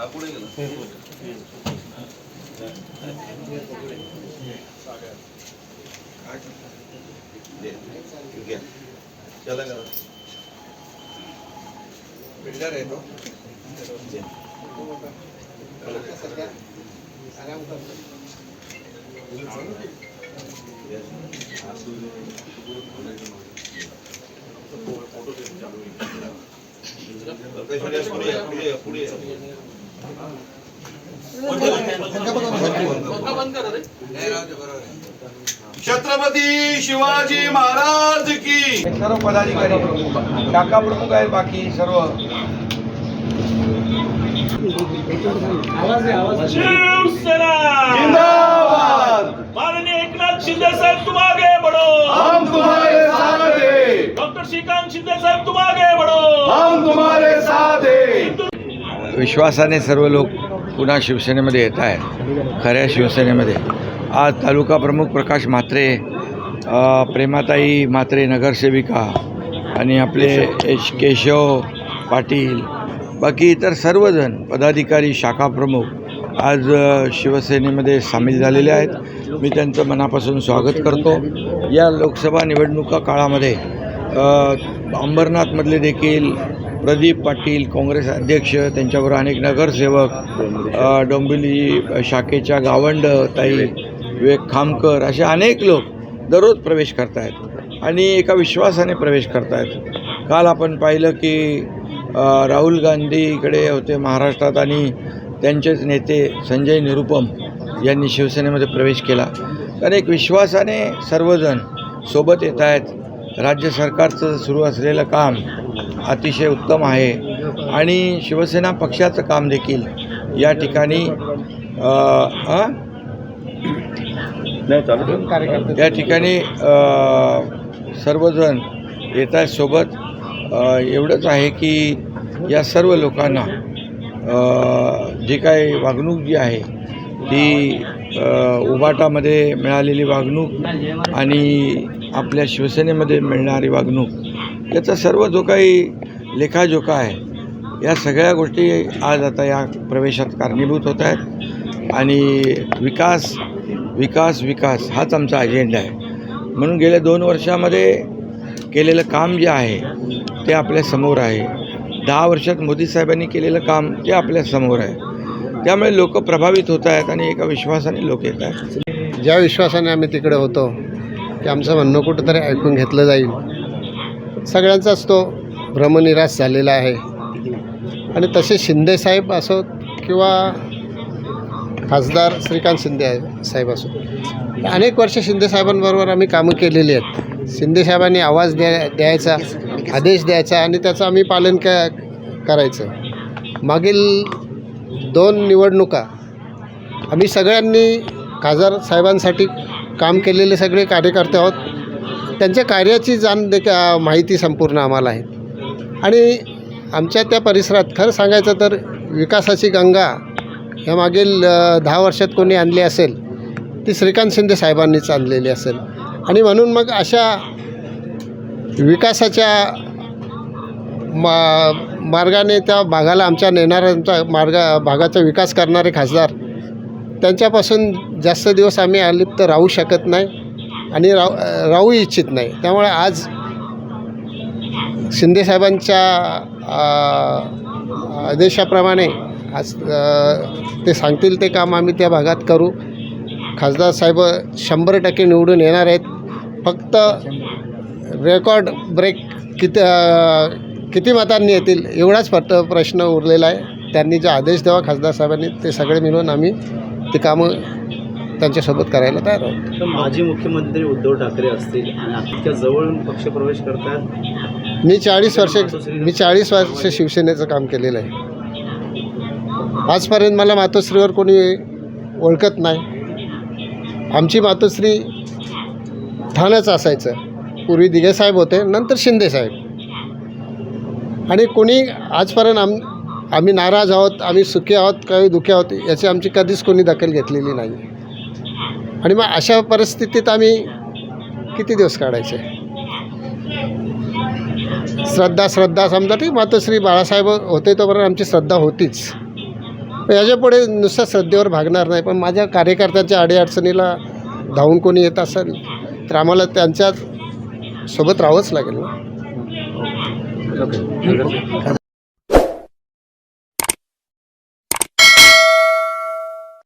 हा पुढे गेला दे, घ्या. चला करा. बिल्डर आहे तो दे. पुढे या, पुढे या, पुढे या, पुढे आहे छत्रपती शिवाजी महाराज की. सर्व पदाधिकारी शाखा प्रमुख आहेत बाकी सर्व. शिवसेना! जिंदाबाद विश्वासाने सर्व लोक पुन्हा शिवसेनेमध्ये येत आहेत. खऱ्या शिवसेनेमध्ये. आज तालुका प्रमुख प्रकाश म्हात्रे प्रेमाताई म्हात्रे नगरसेविका आणि आपले एच केशव पाटील बाकी इतर सर्वजण पदाधिकारी शाखा प्रमुख आज शिवसेनेमध्ये सामील झालेले आहेत. मी त्यांचं मनापासून स्वागत करतो. या लोकसभा निवडणुका काळामध्ये अंबरनाथमधले देखील प्रदीप पाटील काँग्रेस अध्यक्ष त्यांच्याबरोबर अनेक नगरसेवक डोंबिवली शाखेच्या गावंड ताई विवेक खामकर असे अनेक लोक दररोज प्रवेश करत आहेत आणि एका विश्वासाने प्रवेश करत आहेत काल आपण पाहिलं की राहुल गांधी इकडे होते महाराष्ट्रात आणि त्यांचेच नेते संजय निरुपम यांनी शिवसेनेमध्ये प्रवेश केला. कारण एक विश्वासाने सर्वजण सोबत येत आहेत राज्य सरकारचं सुरू असलेलं काम अतिशय उत्तम आहे आणि शिवसेना पक्षाचं काम देखील या ठिकाणी? या ठिकाणी सर्वजण येत आहेत सोबत एवढंच आहे की या सर्व लोकांना जी काही वागणूक जी आहे ती उबाटामध्ये मिळालेली वागणूक आणि आपल्या शिवसेनेमध्ये मिळणारी वागणूक याचा सर्व जो काही लेखाजोखा आहे या सगळ्या गोष्टी आज आता या प्रवेशात कारणीभूत होत आहेत. आणि विकास विकास विकास हाच आमचा अजेंडा आहे. म्हणून गेल्या दोन वर्षामध्ये केलेलं काम जे आहे ते आपल्यासमोर आहे. दहा वर्षात मोदी साहेबांनी केलेलं काम ते आपल्यासमोर आहे. त्यामुळे लोक प्रभावित होत आहेत आणि एका विश्वासाने लोक येत आहेत. ज्या विश्वासाने आम्ही तिकडे होतो की आमचं म्हणणं कुठंतरी ऐकून घेतलं जाईल. सगळ्यांचाच तो भ्रमनिराश झालेला आहे. आणि तसे शिंदेसाहेब असोत किंवा खासदार श्रीकांत शिंदे साहेब असो. अनेक वर्ष शिंदेसाहेबांबरोबर आम्ही कामं केलेली आहेत. शिंदेसाहेबांनी आवाज द्या द्यायचा आदेश द्यायचा आणि त्याचं आम्ही पालन क करायचं. मागील दोन निवडणुका आम्ही सगळ्यांनी खासदार साहेबांसाठी काम केलेले सगळे कार्यकर्ते आहोत. त्यांच्या कार्याची जाण माहिती संपूर्ण आम्हाला आहे. आणि आमच्या त्या परिसरात खरं सांगायचं तर विकासाची गंगा ह्या मागील दहा वर्षात कोणी आणली असेल ती श्रीकांत शिंदे साहेबांनीच आणलेली असेल. आणि म्हणून मग अशा विकासाच्या मा मार्गाने त्या भागाला आमच्या नेणाऱ्यांचा मार्ग भागाचा विकास करणारे खासदार त्यांच्यापासून जास्त दिवस आम्ही अलिप्त राहू शकत नाही. आणि राहू राहू इच्छित नाही. त्यामुळे आज शिंदेसाहेबांच्या साहेबांच्या आदेशाप्रमाणे आज ते सांगतील ते काम आम्ही त्या भागात करू. खासदार साहेब शंभर टक्के निवडून येणार आहेत. फक्त रेकॉर्ड ब्रेक किती किती मतांनी येतील एवढाच फक्त प्रश्न उरलेला आहे. त्यांनी जे आदेश द्यावा खासदार साहेबांनी ते सगळे मिळून आम्ही ते कामं त्यांच्यासोबत करायला तयार आहोत तर माजी मुख्यमंत्री उद्धव ठाकरे असतील आणि जवळ पक्षप्रवेश करतात. मी चाळीस वर्ष मी चाळीस वर्ष शिवसेनेचं काम केलेलं आहे. आजपर्यंत मला मातोश्रीवर कोणी ओळखत नाही. आमची मातोश्री ठाणंच असायचं. पूर्वी दिघेसाहेब होते नंतर शिंदेसाहेब आणि कोणी आजपर्यंत आम आम्ही नाराज आहोत आम्ही सुखी आहोत काही दुःखी आहोत याची आमची कधीच कोणी दखल घेतलेली नाही. आणि मग अशा परिस्थितीत आम्ही किती दिवस काढायचे? श्रद्धा श्रद्धा समजा ठीक मातोश्री बाळासाहेब होते तोपर्यंत आमची श्रद्धा होतीच. याच्यापुढे नुसतं श्रद्धेवर भागणार नाही पण माझ्या कार्यकर्त्यांच्या अडीअडचणीला धावून कोणी येत असेल तर आम्हाला त्यांच्यासोबत राहावंच लागेल ना.